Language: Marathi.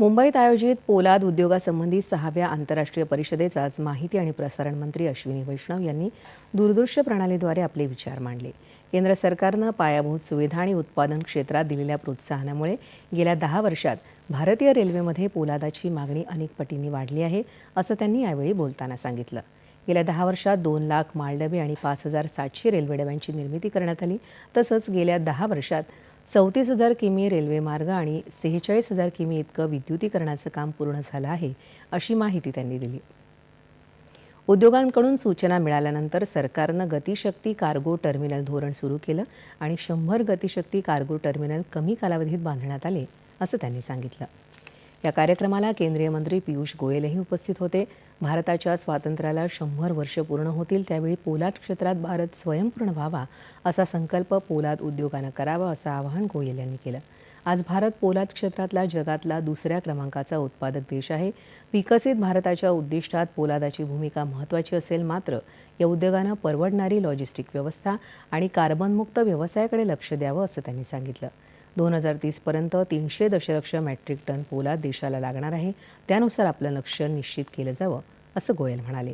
मुंबईत आयोजित पोलाद उद्योगासंबंधी सहाव्या आंतरराष्ट्रीय परिषदेत आज माहिती आणि प्रसारण मंत्री अश्विनी वैष्णव यांनी दूरदृश्य प्रणालीद्वारे आपले विचार मांडले. केंद्र सरकारनं पायाभूत सुविधा आणि उत्पादन क्षेत्रात दिलेल्या प्रोत्साहनामुळे गेल्या दहा वर्षात भारतीय रेल्वेमध्ये पोलादाची मागणी अनेक पटींनी वाढली आहे असं त्यांनी यावेळी बोलताना सांगितलं. गेल्या दहा वर्षात दोन लाख मालडबे आणि पाच हजार सातशे रेल्वे डब्यांची निर्मिती करण्यात आली. तसंच गेल्या दहा वर्षात चौतीस हजार किमी रेल्वे मार्ग आणि सेहेचाळीस हजार किमी इतकं विद्युतीकरणाचं काम पूर्ण झालं आहे अशी माहिती त्यांनी दिली. उद्योगांकडून सूचना मिळाल्यानंतर सरकारनं गतिशक्ती कार्गो टर्मिनल धोरण सुरू केलं आणि शंभर गतिशक्ती कार्गो टर्मिनल कमी कालावधीत बांधण्यात आले असं त्यांनी सांगितलं. या कार्यक्रमाला केंद्रीय मंत्री पियुष गोयलही उपस्थित होते. भारताच्या स्वातंत्र्याला शंभर वर्ष पूर्ण होतील त्यावेळी पोलाद क्षेत्रात भारत स्वयंपूर्ण व्हावा असा संकल्प पोलाद उद्योगानं करावा असं आवाहन गोयल यांनी केलं. आज भारत पोलाद क्षेत्रातला जगातला दुसऱ्या क्रमांकाचा उत्पादक देश आहे. विकसित भारताच्या उद्दिष्टात पोलादाची भूमिका महत्त्वाची असेल मात्र या उद्योगानं परवडणारी लॉजिस्टिक व्यवस्था आणि कार्बनमुक्त व्यवसायाकडे लक्ष द्यावं असं त्यांनी सांगितलं. दोन हजार तीसपर्यंत तीनशे दशलक्ष मॅट्रिक टन पोलाद देशाला लागणार आहे. त्यानुसार आपलं लक्ष निश्चित केलं जावं असं गोयल म्हणाले.